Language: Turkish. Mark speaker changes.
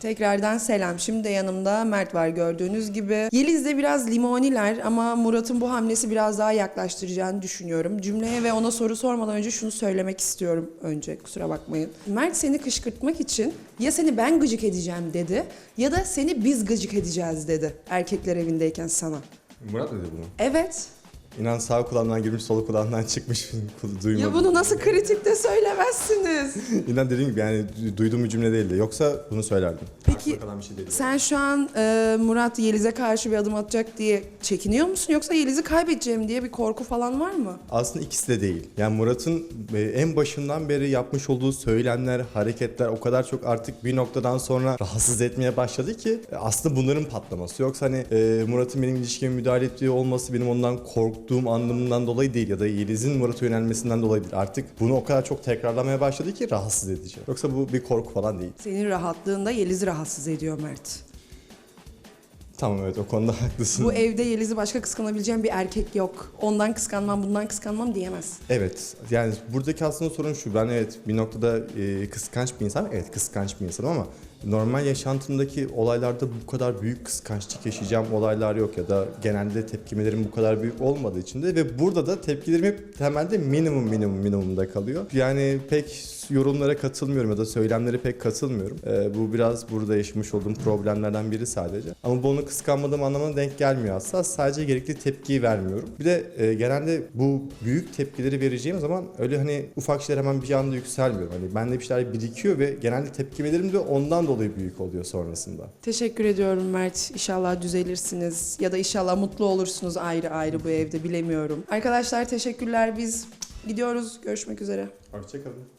Speaker 1: Tekrardan selam. Şimdi de yanımda Mert var gördüğünüz gibi. Yeliz de biraz limoniler ama Murat'ın bu hamlesi biraz daha yaklaştıracağını düşünüyorum. Cümleye ve ona soru sormadan önce şunu söylemek istiyorum önce kusura bakmayın. Mert seni kışkırtmak için ya seni ben gıcık edeceğim dedi ya da seni biz gıcık edeceğiz dedi erkekler evindeyken sana.
Speaker 2: Murat dedi bunu.
Speaker 1: Evet.
Speaker 2: İnan sağ kulağımdan girmiş, sol kulağımdan çıkmış. Duymadım.
Speaker 1: Ya bunu nasıl kritikte söylemezsiniz?
Speaker 2: İnan dediğim gibi yani duyduğum bir cümle değildi. Yoksa bunu söylerdim.
Speaker 1: Peki,
Speaker 2: Aklımda kalan bir şey değildi.
Speaker 1: Sen şu an e, Murat Yeliz'e karşı bir adım atacak diye çekiniyor musun yoksa Yeliz'i kaybedeceğim diye bir korku falan var mı?
Speaker 2: Aslında ikisi de değil. Yani Murat'ın e, en başından beri yapmış olduğu söylemler, hareketler o kadar çok artık bir noktadan sonra rahatsız etmeye başladı ki e, aslında bunların patlaması. Yoksa hani e, Murat'ın benim ilişkime müdahale ettiği olması benim ondan korktuğum anlamından dolayı değil ya da Yeliz'in Murat'a yönelmesinden dolayı değil. Artık bunu o kadar çok tekrarlamaya başladı ki rahatsız edici. Yoksa bu bir korku falan değil.
Speaker 1: Senin rahatlığında Yeliz'i rahatsız ediyor Mert.
Speaker 2: Tamam evet o konuda haklısın.
Speaker 1: Bu evde Yeliz'i başka kıskanabileceğim bir erkek yok. Ondan kıskanmam, bundan kıskanmam diyemez.
Speaker 2: Evet yani buradaki aslında sorun şu ben evet bir noktada e, kıskanç bir insanım evet kıskanç bir insanım ama normal yaşantımdaki olaylarda bu kadar büyük kıskançlık yaşayacağım olaylar yok ya da genelde tepkimelerim bu kadar büyük olmadığı için de ve burada da tepkilerim hep temelde minimum minimum minimumda kalıyor. Yani pek yorumlara katılmıyorum ya da söylemlere pek katılmıyorum. E, bu biraz burada yaşamış olduğum problemlerden biri sadece. Ama bu onu kıskanmadığım anlamına denk gelmiyor aslında. Sadece gerekli tepkiyi vermiyorum. Bir de e, genelde bu büyük tepkileri vereceğim zaman öyle hani ufak şeyler hemen bir anda yükselmiyorum. Hani bende bir şeyler birikiyor ve genelde tepkimelerim de ondan dolayı büyük oluyor sonrasında.
Speaker 1: Teşekkür ediyorum Mert. İnşallah düzelirsiniz ya da inşallah mutlu olursunuz ayrı ayrı bu evde bilemiyorum. Arkadaşlar teşekkürler biz gidiyoruz. Görüşmek üzere.
Speaker 2: Hoşçakalın.